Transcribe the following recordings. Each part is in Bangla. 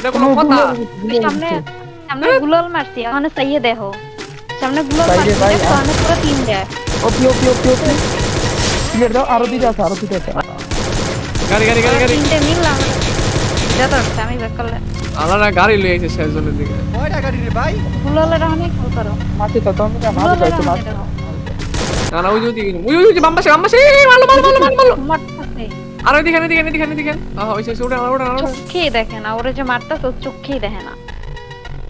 এটা কোনো কথা সামনে সামনে গুলাল মারছি ওখানে চাইয়ে দেখো। সামনে গুলাল মারছি ওখানে পুরো তিন দেয়। ওপি ওপি ওপি ওপি ক্লিয়ার দাও আরও দুইটা আছে আরও দুইটা আছে। গাড়ি গাড়ি গাড়ি গাড়ি। তিনটে মিললাম যত আমি ব্যাক করলে। আলাদা গাড়ি লয়ে আইছে শেষজনের দিকে। কয়টা গাড়ি রে ভাই? গুলালের অনেক খেল করো। মাঠে তো তুমি গুলালের যাইছো অনেক না না ওই যদি ওই ওই ওই বাম্বাসে বাম্বাসে মারলো মারলো মারলো মারলো। মারতেছে আর ওই দিকে দিকে দিকে দিকে আহ ওই সে ওটা ওটা ওটা চোখেই দেখে না ওরে যে মারতেছে ও চোখেই দেখে না।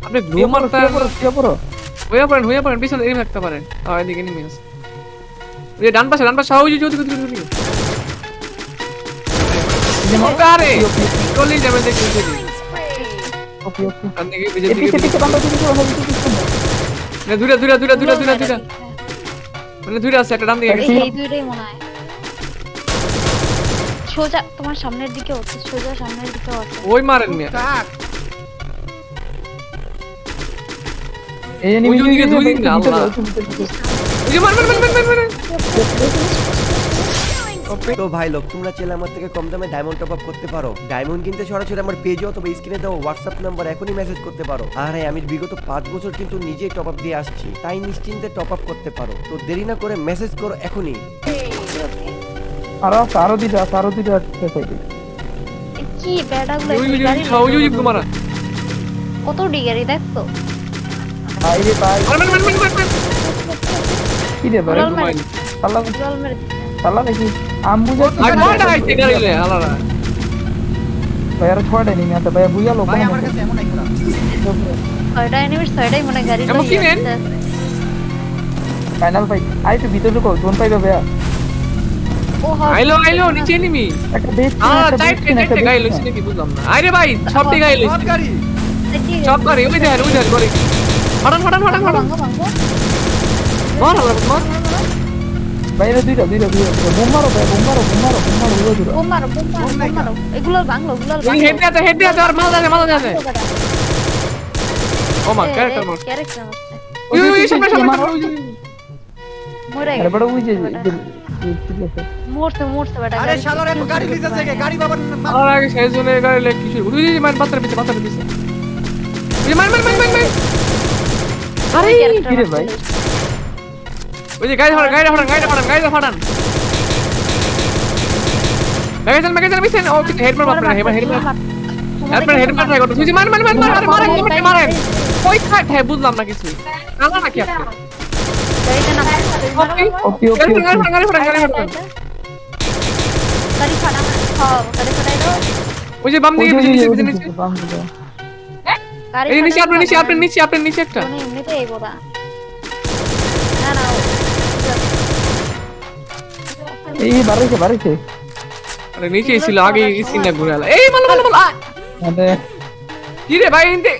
আপনি গ্লু মারতে শুয়ে পড়ো পড়েন হইয়া পড়েন পিছনে এরকম থাকতে পারে আহ এদিকে নিমে আছে ওই ডান পাশে ডান পাশে ওই যে ওদিকে ওদিকে ওদিকে আরে চলি যাবে দেখি দেখি বিজে দিকে দিকে পিছনে মানে দুইটা দুইটা দুইটা দুইটা দুইটা দুইটা মানে দুইটা আছে একটা ডান দিকে। এই এই দুইটাই মনে হয়। সোজা তোমার সামনের দিকে হচ্ছে সোজা সামনের দিকে হচ্ছে ওই মারেন মিয়া। কাক এই ওদিকে দুই দিন না, ভিতরে, আল্লাহ। মার মার মার মার মার মার। তো ভাই লোক তোমরা চাইলে আমার থেকে কম দামে ডায়মন্ড টপ আপ করতে পারো। ডায়মন্ড কিনতে সরাসরি আমার পেজে অথবা স্ক্রিনে দেওয়া হোয়াটসঅ্যাপ নাম্বার এখনই মেসেজ করতে পারো। আর হ্যাঁ, আমি বিগত পাঁচ বছর কিন্তু নিজেই টপ আপ দিয়ে আসছি। তাই নিশ্চিন্তে টপ আপ করতে পারো। তো দেরি না করে মেসেজ করো এখনই। আরও আছে আরও দুইটা আছে আরও কি ওই ওই মারা কত ডি গাড়ি দেখতো ভাই রে ভাই। কি রে ভাই? সাল্লা গুলাল মেরে সাল্লা দেখি। আম্বুজা আগে কয়টা আইছে গাড়ি আলাদা। ভাই আর ছড়ে নি না ভাই বুইয়া লোক ভাই আমার কাছে এমন আইফোন ছয়টা এনিমির ছয়টাই মনে গাড়ি এমন কি ফাইনাল ফাইট আই তো ভিতরে ঢুকো জোন পাইবে ভাইয়া। আইলো আইলো নিচে নিমি। বুঝলাম না। আরে ভাই সব দিকে গাই লইছে গাড়ি সব গাড়ি ওই দেখেন ওই ফাটান ফাটান ফাটান ফাটান ভাঙ্গো ভাঙ্গো মার মার। ভাই এটা দুইটা দুইটা দুইটা বোম মারো ভাই বোম মারো বোম মারো বোম মারো উড়ো দুটো বোম মারো বোম মারো বোম মারো। এগুলো ভাঙলো এগুলো ওই হেড দিয়ে হেড দিয়ে আর মাল আছে মাল আছে ও মা ক্যারেক্টার মার ক্যারেক্টার মারছে। ওই ওই ওই সামনে সামনে সামনে, ওই যে, মরে বড় গেছে। ঠিক আছে মরছে মরছে বেটা আরে শালার এত গাড়ি লিতে থেকে গাড়ি বাবার মা- আগে শেষ জনে গাড়ি লে কিছু ওই যে মার বাচ্চার পিছে বাচ্চার পিছে। ওই মার মার মার মার মার। আরে কি রে ভাই? ওই যে গাড়ি ফাটান গাড়ি ফাটান গাড়ি ফাটান গাড়ি ফাটান। ম্যাগাজিন ম্যাগাজিন মিছেন ও হেড মার বাপরে হেড হেড মার আপনার হেড ট্রাই করতে তুই মার মার মার মার আরে মারেন মারেন মারেন ওই হ্যাঁ বুঝলাম না কিছু। আলা নাকি আপনি না ওকে ওকে গাড়ি গাড়ি গাড়ি ফাটান গাড়ি ফাটা হ্যাঁ গাড়ি ফাটাই দাও ওই যে বাম দিকে নিচে নিচে নিচে। গাড়ি এই নিচে আপনি নিচে দাও। আপনি নিচে আপনি নিচে একটা। এমনিতে এগোবা না না ও- এই বাড়াইছে বাড়াইছে আরে নিচে ছিল আগে স্ক্রিনটা ঘুরে আলা। এই মালো মালো মালো আ! মানে কি রে ভাই ইনতে।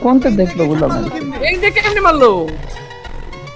কোনটা দেখল বললাম না এই দেখে কেমনে মারলো?